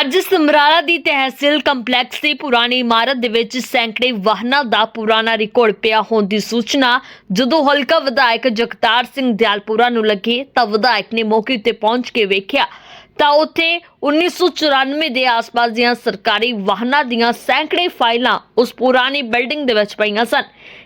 ਅੱਜ ਸਮਰਾਲਾ ਦੀ ਤਹਿਸੀਲ ਕੰਪਲੈਕਸ ਦੀ ਪੁਰਾਣੀ ਇਮਾਰਤ ਦੇ ਵਿੱਚ ਸੈਂਕੜੇ ਵਾਹਨਾਂ ਦਾ ਪੁਰਾਣਾ ਰਿਕਾਰਡ ਪਿਆ ਹੋਣ ਦੀ ਸੂਚਨਾ। ਜਦੋਂ ਹਲਕਾ ਵਿਧਾਇਕ ਜਗਤਾਰ ਸਿੰਘ ਦਿਆਲਪੁਰਾ ਨੂੰ ਲੱਗੀ, ਤਾਂ ਵਿਧਾਇਕ ਨੇ ਮੌਕੇ ਤੇ ਪਹੁੰਚ ਕੇ ਵੇਖਿਆ। ਤਾਂ ਉੱਥੇ 1994 ਦੇ ਆਸ-ਪਾਸ ਦੀਆਂ ਸਰਕਾਰੀ ਵਾਹਨਾਂ ਦੀਆਂ ਸੈਂਕੜੇ ਫਾਈਲਾਂ ਉਸ ਪੁਰਾਣੀ ਬਿਲਡਿੰਗ ਦੇ ਵਿੱਚ ਪਈਆਂ ਸਨ।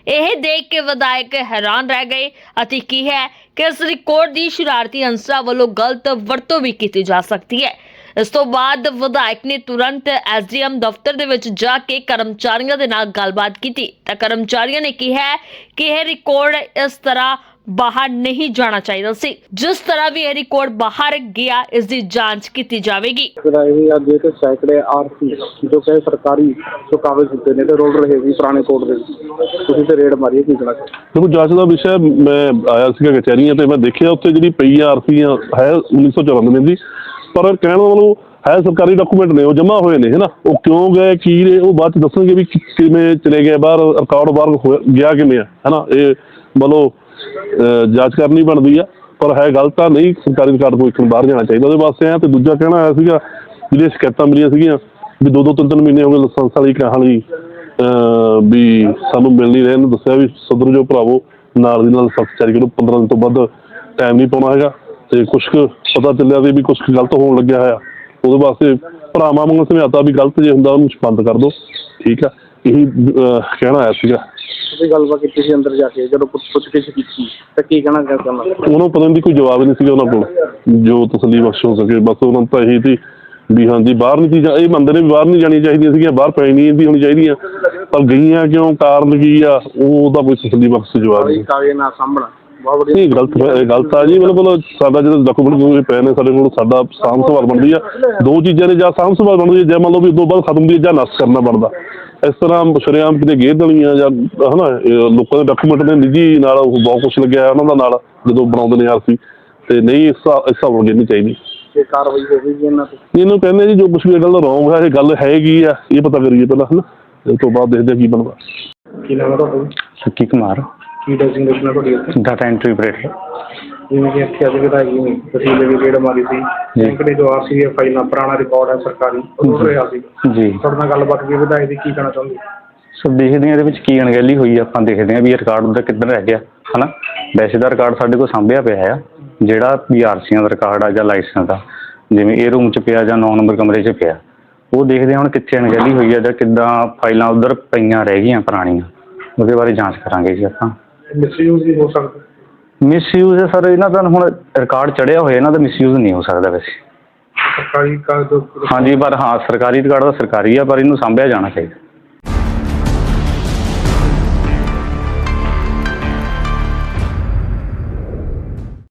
ਇਹ ਦੇਖ ਕੇ ਵਿਧਾਇਕ ਹੈਰਾਨ ਰਹਿ ਗਏ ਅਤੇ ਕੀ ਹੈ ਕਿ ਇਸ ਰਿਕਾਰਡ ਦੀ ਸ਼ਰਾਰਤੀ ਅੰਸਰਾਂ ਵੱਲੋਂ ਗਲਤ ਵਰਤੋਂ ਵੀ ਕੀਤੀ ਜਾ ਸਕਦੀ ਹੈ। ਇਸ ਤੋਂ ਬਾਅਦ ਵਿਧਾਇਕ ਨੇ ਤੁਰੰਤ ਐਸਡੀਐਮ ਦਫ਼ਤਰ ਦੇ ਵਿੱਚ ਜਾ ਕੇ ਕਰਮਚਾਰੀਆਂ ਦੇ ਨਾਲ ਗੱਲਬਾਤ ਕੀਤੀ। ਤਾਂ ਕਰਮਚਾਰੀਆਂ ਨੇ ਕਿਹਾ ਕਿ ਇਹ ਰਿਕਾਰਡ ਇਸ ਤਰ੍ਹਾਂ ਬਾਹਰ ਨਹੀਂ ਜਾਣਾ ਚਾਹੀਦਾ ਸੀ। ਜਿਸ ਤਰ੍ਹਾਂ ਵੀ ਇਹ ਰਿਕਾਰਡ ਬਾਹਰ ਗਿਆ ਇਸ ਦੀ ਜਾਂਚ ਕੀਤੀ ਜਾਵੇਗੀ। ਕਿਰਾਏ ਵੀ ਅੱਜ ਤੇ ਸੈਂਕੜੇ ਆਰਸੀ ਜੋ ਕਿ ਸਰਕਾਰੀ ਜੋ ਕਾਗਜ਼ ਦਿੱਤੇ ਨੇ ਤੇ ਰੋਲ ਰਹੇ ਵੀ ਪੁਰਾਣੇ ਕੋਰਟ ਦੇ। ਤੁਸੀਂ ਤੇ ਰੇਡ ਮਾਰੀ ਕੀ ਕਹਣਾ ਦੇਖੋ ਜਾਂਚ ਦਾ ਵਿਸ਼ਾ ਮੈਂ ਆਇਆ ਸੀਗਾ ਕਚਹਿਰੀਆਂ ਤੇ ਮੈਂ ਦੇਖਿਆ ਉੱਥੇ ਜਿਹੜੀ ਪਈ ਆਰਸੀਆਂ ਹੈ 1994 ਦੀ। ਪਰ ਕਹਿਣ ਦਾ ਮਤਲਬ ਹੈ ਸਰਕਾਰੀ ਡਾਕੂਮੈਂਟ ਨੇ ਉਹ ਜਮ੍ਹਾਂ ਹੋਏ ਨੇ ਹੈਨਾ? ਉਹ ਕਿਉਂ ਗਏ ਕੀ ਨੇ ਉਹ ਬਾਅਦ ਚ ਦੱਸਣਗੇ ਵੀ ਕਿ- ਕਿਵੇਂ ਚਲੇ ਗਏ ਬਾਹਰ ਰਿਕਾਰਡ ਬਾਹਰ ਹੋਇਆ- ਗਿਆ ਕਿਵੇਂ ਆ ਹੈਨਾ? ਇਹ ਮਤਲਬ ਅਹ, ਜਾਂਚ ਕਰਨੀ ਬਣਦੀ ਆ ਪਰ ਹੈ ਗਲਤ ਤਾਂ ਨਹੀਂ ਸਰਕਾਰੀ ਰਿਕਾਰਡ ਕੋਈ ਇੱਕ ਬਾਹਰ ਜਾਣਾ ਚਾਹੀਦਾ। ਉਹਦੇ ਵਾਸਤੇ ਆ ਤੇ ਦੂਜਾ ਕਹਿਣਾ ਆਇਆ ਸੀਗਾ ਜਿਹੜੀਆਂ ਸ਼ਿਕਾਇਤਾਂ ਮਿਲੀਆਂ ਸੀਗੀਆਂ ਵੀ ਦੋ ਦੋ ਤਿੰਨ ਤਿੰਨ ਮਹੀਨੇ ਹੋ ਗਏ ਲਾਇਸੈਂਸ ਵਾਲੀ ਕਹਾਣੀ ਅਹ ਵੀ ਸਾਨੂੰ ਮਿਲ ਨਹੀਂ ਰਹੇ। ਇਹਨੂੰ ਦੱਸਿਆ ਵੀ ਸਦਰ ਜੋ ਭਰਾਵੋ ਨਾਲ ਦੀ ਨਾਲ ਸਖਤ ਚਾਰੀ ਕਰੋ 15 ਦਿਨ ਤੋਂ ਵੱਧ ਟਾਈਮ ਨਹੀਂ ਪਾਉਣਾ ਹੈਗਾ। ਤੇ ਕੁਝ ਕੁ ਪਤਾ ਚੱਲਿਆ ਵੀ ਵੀ ਕੁਝ ਕੁ ਗਲਤ ਹੋਣ ਲੱਗਿਆ ਹੋਇਆ। ਉਹਦੇ ਵਾਸਤੇ ਭਰਾਵਾਂ ਵਾਂਗੂ ਸਮਝਾਤਾ ਵੀ ਗਲਤ ਜੇ ਹੁੰਦਾ ਉਹਨੂੰ ਬੰਦ ਕਰ ਦਿਓ ਠੀਕ ਆ। ਇਹੀ ਅਹ, ਕਹਿਣਾ ਆਇਆ ਸੀਗਾ। ਤੁਸੀਂ ਗੱਲਬਾਤ ਕੀਤੀ ਸੀ ਅੰਦਰ ਜਾ ਕੇ ਜਦੋਂ ਪੁੱਛ ਪੁੱਛ ਕੇ ਕੀਤੀ ਤਾਂ ਕੀ ਕਹਿਣਾ ਕਰਨਾ ਉਹਨਾਂ ਪਤਾ ਨਹੀਂ ਕੋਈ ਜਵਾਬ ਨਹੀਂ ਸੀਗਾ ਉਹਨਾਂ ਕੋਲ ਜੋ ਤਸੱਲੀ ਬਖਸ਼ ਹੋ ਸਕੇ ਬਸ ਉਹਨਾਂ ਨੂੰ ਤਾਂ ਇਹੀ ਸੀ ਵੀ ਹਾਂਜੀ ਬਾਹਰ ਨਹੀਂ ਚੀਜ਼ਾਂ ਇਹ ਮੰਨਦੇ ਨੇ ਵੀ ਬਾਹਰ ਨਹੀਂ ਜਾਣੀਆਂ ਚਾਹੀਦੀਆਂ ਸੀਗੀਆਂ ਬਾਹਰ ਪੈ ਨਹੀਂ ਦੀ ਹੋਣੀ ਚਾਹੀਦੀਆਂ ਪਰ ਗਈਆਂ ਕਿਉਂ ਕਾਰਨ ਕੀ ਆ ਉਹ ਉਹਦਾ ਕੋਈ ਤਸੱਲੀ ਬਖਸ਼ ਜਵਾਬ ਨਹੀਂ। ਕਾਗਜ਼ ਨਾ ਸਾਹਮਣਾ ਨਹੀਂ ਗਲਤ ਗਲਤ ਆ ਜੀ ਬਿਲਕੁਲ ਸਾਡਾ ਜਿਹੜਾ ਡਾਕੂਮੈਂਟ ਕੋਈ ਪਏ ਨੇ ਸਾਡੇ ਕੋਲ ਸਾਡਾ ਸਾਂਭ ਸੰਭਾਲ ਬਣਦੀ ਆ। ਦੋ ਚੀਜ਼ਾਂ ਨੇ ਜਾਂ ਸਾਂਭ ਸੰਭਾਲ ਬਣਦੀ ਹੈ ਜਾਂ ਮੰਨ ਲਓ ਵੀ ਉਦੋਂ ਬਾਅਦ ਖਤਮ ਦੀ ਜਾਂ ਨਸ ਕਰਨਾ ਬਣਦਾ। ਇਸ ਤਰ੍ਹਾਂ ਸ਼ਰੇਆਮ ਕਿਤੇ ਗੇਰ ਦੇਣੀਆਂ ਜਾਂ ਹਨਾ ਲੋਕਾਂ ਦੇ ਡਾਕੂਮੈਂਟ ਦੇ ਨਿੱਜੀ ਨਾਲ ਉਹ ਬਹੁਤ ਕੁਝ ਲੱਗਿਆ ਉਹਨਾਂ ਦਾ ਨਾਲ ਜਦੋਂ ਬਣਾਉਂਦੇ ਨੇ ਆਰਸੀ ਤੇ ਨਹੀਂ ਇਸ ਹਿਸਾਬ- ਨਾਲ ਨਹੀਂ ਚਾਹੀਦੀ। ਕਿ ਕਾਰਵਾਈ ਹੋਵੇਗੀ ਇਹਨਾਂ ਤੇ? ਇਹਨੂੰ ਕਹਿੰਦੇ ਜੀ ਜੋ ਕੁਝ ਵੀ ਗੱਲ ਰੋਂਗ ਹੈ ਇਹ ਗੱਲ ਹੈਗੀ ਆ ਇਹ ਪਤਾ ਕਰੀਏ ਪਹਿਲਾਂ ਹਨਾ ਇਸ ਤੋਂ ਬਾਅਦ ਦੇਖਦੇ ਆ ਕੀ ਬਣਦਾ। ਕੀ ਨਾਮ ਹੈ ਤੁਹਾਡਾ ਸੱਕੀ ਕੁਮਾਰ। ਕੀ ਡੈਸਿਗਨੇਸ਼ਨ ਹੈ ਤੁਹਾਡੀ ਇੱਥੇ ਡਾਟਾ ਐਂਟਰੀ ਆਪਰੇਟਰ ਜਿਵੇਂ ਕਿ ਇੱਥੇ ਅੱਜ ਵਿਧਾਇਕ ਜੀ ਨੇ ਤਹਿਸੀਲ ਦੀ ਰੇਡ ਮਾਰੀ ਸੀ। ਸੈਂਕੜੇ ਜੋ ਆਰਸੀ ਦੀਆਂ ਫਾਈਲਾਂ ਪੁਰਾਣਾ ਰਿਕਾਰਡ ਹੈ ਸਰਕਾਰੀ ਉਹ ਰੁੜ ਰਿਹਾ ਸੀ। ਜੀ। ਤੁਹਾਡੇ ਨਾਲ ਗੱਲਬਾਤ ਕੀ ਵਿਧਾਇਕ ਦੀ ਕੀ ਕਹਿਣਾ ਚਾਹੁੰਦੇ? ਸੋ ਦੇਖਦੇ ਹਾਂ ਇਹਦੇ ਵਿੱਚ ਕੀ ਅਣਗਹਿਲੀ ਹੋਈ ਆ, ਆਪਾਂ ਦੇਖਦੇ ਹਾਂ ਵੀ ਇਹ ਰਿਕਾਰਡ ਉਹਦਾ ਕਿੱਧਰ ਰਹਿ ਗਿਆ ਹਨਾ? ਵੈਸੇ ਦਾ ਰਿਕਾਰਡ ਸਾਡੇ ਕੋਲ ਸਾਂਭਿਆ ਪਿਆ ਆ। ਜਿਹੜਾ ਵੀ ਆਰਸੀਆਂ ਦਾ ਰਿਕਾਰਡ ਆ ਜਾਂ ਲਾਇਸੈਂਸ ਦਾ ਜਿਵੇਂ ਇਹ ਰੂਮ 'ਚ ਪਿਆ ਜਾਂ 9 ਨੰਬਰ ਕਮਰੇ 'ਚ ਪਿਆ ਉਹ ਦੇਖਦੇ ਹਾਂ ਹੁਣ ਕਿੱਥੇ ਅਣਗਹਿਲੀ ਹੋਈ ਆ ਜਾਂ ਕਿੱਦਾਂ ਫਾਈਲਾਂ ਉਧਰ ਪਈਆਂ ਰਹਿ ਗਈਆਂ ਪੁਰਾਣੀਆਂ। ਉਹਦੇ ਬਾਰੇ ਜਾਂਚ ਕਰਾਂਗੇ ਜੀ ਆਪਾਂ। ਮਿਸਯੂਜ਼ ਵੀ ਹੋ ਸਕਦਾ। ਮਿਸਯੂਜ਼ ਹੈ ਸਰ ਇਹਨਾਂ ਦਾ ਹੁਣ ਰਿਕਾਰਡ ਚੜਿਆ ਹੋਇਆ ਇਹਨਾਂ ਦਾ ਮਿਸਯੂਜ਼ ਨਹੀਂ ਹੋ ਸਕਦਾ ਵੈਸੇ। ਸਰਕਾਰੀ ਕਾਗਜ਼ ਹਾਂਜੀ ਪਰ ਹਾਂ ਸਰਕਾਰੀ ਰਿਕਾਰਡ ਤਾਂ ਸਰਕਾਰੀ ਆ ਪਰ ਇਹਨੂੰ ਸਾਂਭਿਆ ਜਾਣਾ ਚਾਹੀਦਾ।